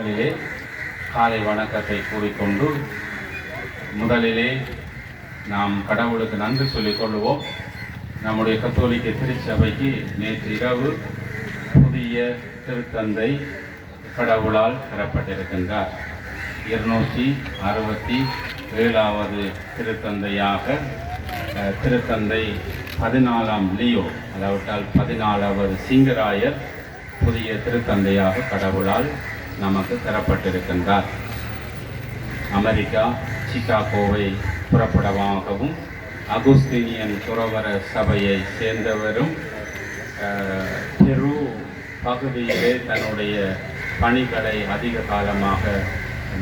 காலை வணக்கத்தை கூறிக்கொண்டு முதலிலே நாம் கடவுளுக்கு நன்றி சொல்லிக் கொள்வோம் நம்முடைய கத்தோலிக்க திருச்சபைக்கு நேற்று இரவு புதிய திருத்தந்தை கடவுளால் பெறப்பட்டிருக்கின்றார். இருநூற்றி அறுபத்தி ஏழாவது திருத்தந்தையாக திருத்தந்தை பதினாலாம் லியோ அதாவிட்டால் பதினாலாவது சிங்கராயர் புதிய திருத்தந்தையாக கடவுளால் நமக்கு தரப்பட்டிருக்கின்றார் அமெரிக்கா சிகாகோவை புறப்படமாகவும் அகுஸ்தீனியன் துறவர சபையை சேர்ந்தவரும் பெரு பகுதியிலே தன்னுடைய பணிகளை அதிக காலமாக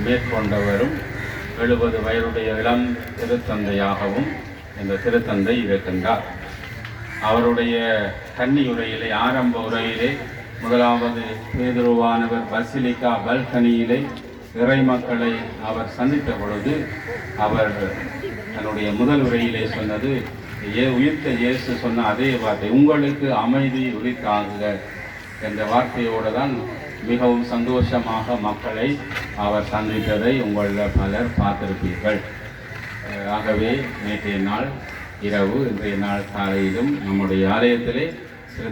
மேற்கொண்டவரும் எழுபது வயதுடைய இளம் திருத்தந்தையாகவும் இந்த திருத்தந்தை இருக்கின்றார். அவருடைய கன்னி உரையிலே ஆரம்ப உரையிலே முதலாவது பேதுருவானவர் பசிலிக்கா பல்கனியிலே இறை மக்களை அவர் சந்தித்த பொழுது அவர் தன்னுடைய முதல் உரையிலே சொன்னது ஏ உயிர்த்த இயேசு சொன்ன அதே வார்த்தை உங்களுக்கு அமைதி உரித்தாகுக என்ற வார்த்தையோடு தான் மிகவும் சந்தோஷமாக மக்களை அவர் சந்தித்ததை உங்களில் பலர் பார்த்திருப்பீர்கள். ஆகவே நேற்றைய நாள் இரவு இன்றைய நாள் காலையிலும் நம்முடைய ஆலயத்திலே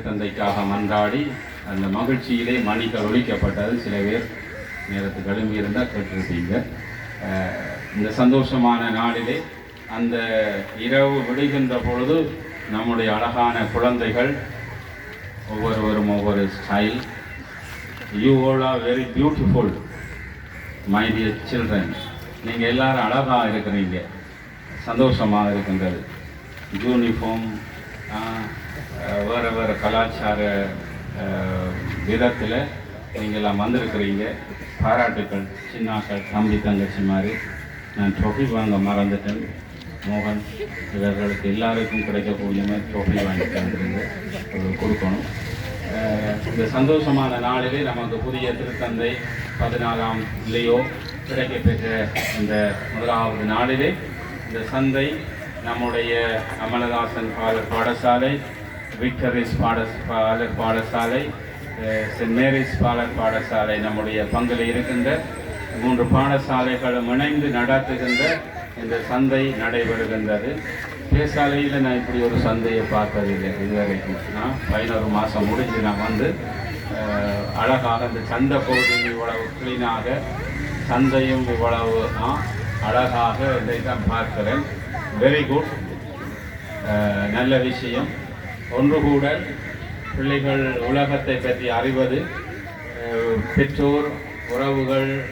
தந்தைக்காக மன்றாடி அந்த மகிழ்ச்சியிலே மணிகள் ஒழிக்கப்பட்டது சில பேர் நேரத்துக்கு எழும்பி இருந்தால் கேட்டிருப்பீங்க. இந்த சந்தோஷமான நாளிலே அந்த இரவு விடுகின்ற பொழுது நம்முடைய அழகான குழந்தைகள் ஒவ்வொருவரும் ஒவ்வொரு style you all are very beautiful my dear children நீங்கள் எல்லாரும் அழகாக இருக்கிறீங்க. சந்தோஷமாக இருக்கின்றது யூனிஃபார்ம் வேறு வேறு கலாச்சார விதத்தில் நீங்கள்லாம் வந்திருக்கிறீங்க. பாராட்டுக்கள். சின்னாக்கள் தம்பி தங்கச்சி மாதிரி. நான் ட்ரோஃபி வாங்க மறந்துட்டேன். மோகன் இவர்களுக்கு எல்லாருக்கும் கிடைக்கக்கூடிய மாதிரி ட்ரோஃபி வாங்கி தந்துருங்க கொடுக்கணும் இந்த சந்தோஷமான நாளிலே நமக்கு புதிய திருத்தந்தை பதினாலாம் இல்லையோ கிடைக்கப்பெற்ற இந்த முதலாவது நாளிலே இந்த சந்தை நம்முடைய அமலதாசன் பாட பாடசாலை விக்டரிஸ் பாட பாடசாலை சென்ட் மேரிஸ் பாலர் பாடசாலை நம்முடைய பங்கில் இருக்கின்ற மூன்று பாடசாலைகளும் இணைந்து நடத்துகின்ற இந்த சந்தை நடைபெறுகின்றது. பேசாலையில் நான் இப்படி ஒரு சந்தையை பார்த்ததில்லை. இதுவரைக்கும் நான் பதினோரு மாதம் முடிஞ்சு நான் வந்து அழகாக இந்த சந்தை பகுதியில் இவ்வளவு க்ளீனாக சந்தையும் இவ்வளவு அழகாக இதை தான் பார்க்கிறேன். வெரி குட் நல்ல விஷயம். ஒன்று கூட பிள்ளைகள் உலகத்தை பற்றி அறிவது பெற்றோர் உறவுகள்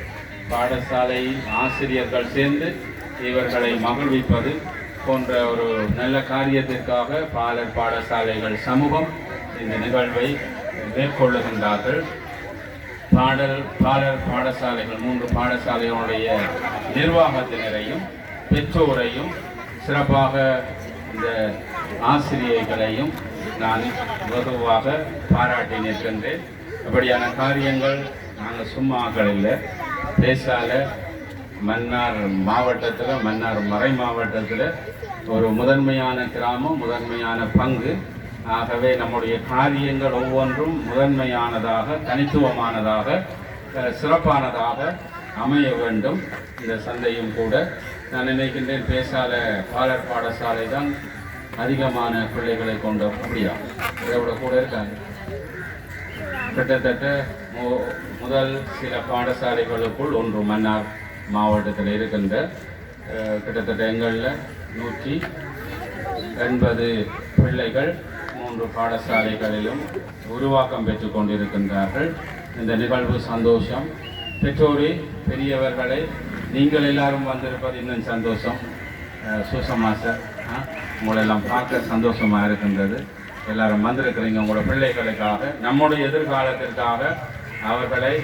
பாடசாலை ஆசிரியர்கள் சேர்ந்து இவர்களை மகிழ்விப்பது போன்ற ஒரு நல்ல காரியத்திற்காக பாலர் பாடசாலைகள் சமூகம் இந்த நிகழ்வை மேற்கொள்ளுகின்றார்கள். பாடல் பாடல் பாடசாலைகள் மூன்று பாடசாலைகளுடைய நிர்வாகத்தினரையும் பெற்றோரையும் சிறப்பாக இந்த ஆசிரியர்களையும் நான் வெகுவாக பாராட்டி நிற்கின்றேன். அப்படியான காரியங்கள் நாங்கள் சும்மாக்கள் இல்லை. பேசால மன்னார் மாவட்டத்தில் மன்னார் மறை மாவட்டத்தில் ஒரு முதன்மையான கிராமம் முதன்மையான பங்கு. ஆகவே நம்முடைய காரியங்கள் ஒவ்வொன்றும் முதன்மையானதாக தனித்துவமானதாக சிறப்பானதாக அமைய வேண்டும். இந்த சந்தையும் கூட நான் நினைக்கின்றேன் பேசால பாலர் பாடசாலை தான் அதிகமான பிள்ளைகளை கொண்ட அப்படியா? இதை விட கூட இருக்காங்க. கிட்டத்தட்ட மு- முதல் சில பாடசாலைகளுக்குள் ஒன்று மன்னார் மாவட்டத்தில் இருக்கின்ற கிட்டத்தட்ட எங்களில் நூற்றி எண்பது பிள்ளைகள் மூன்று பாடசாலைகளிலும் உருவாக்கம் பெற்று கொண்டிருக்கின்றார்கள். இந்த நிகழ்வு சந்தோஷம். பெற்றோரே பெரியவர்களை நீங்கள் எல்லாரும் வந்திருப்பது இன்னும் சந்தோஷம். சுசமா சார் உங்களெல்லாம் பார்க்க சந்தோஷமாக இருக்கின்றது. எல்லாரும் வந்திருக்கிறீங்க உங்களோட பிள்ளைகளுக்காக நம்முடைய எதிர்காலத்திற்காக அவர்களை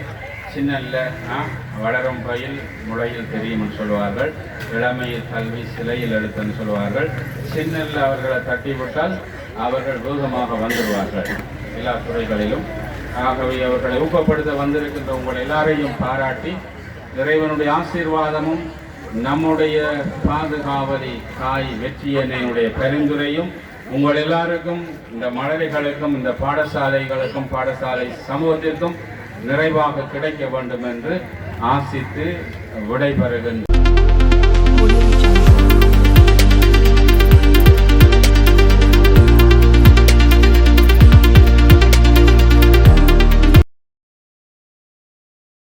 சின்னல்ல ஆ, வளரும் பயில் முளையில் தெரியும்னு சொல்லுவார்கள். இளமையில் கல்வி சிலையில் எழுத்துன்னு சொல்லுவார்கள். சின்னல்ல அவர்களை தட்டி விட்டால் அவர்கள் வேகமாக வந்துடுவார்கள். எல்லா துறைகளிலும். ஆகவே அவர்களை ஊக்கப்படுத்த வந்திருக்கின்ற உங்கள் எல்லாரையும் பாராட்டி இறைவனுடைய ஆசீர்வாதமும் நம்முடைய பாதுகாவலி தாய் வெற்றியனையுடைய பரிந்துரையும் உங்கள் எல்லாருக்கும் இந்த மழலைகளுக்கும் இந்த பாடசாலைகளுக்கும் பாடசாலை சமூகத்திற்கும் நிறைவாக கிடைக்க வேண்டும் என்று ஆசித்து விடைபெறுகின்ற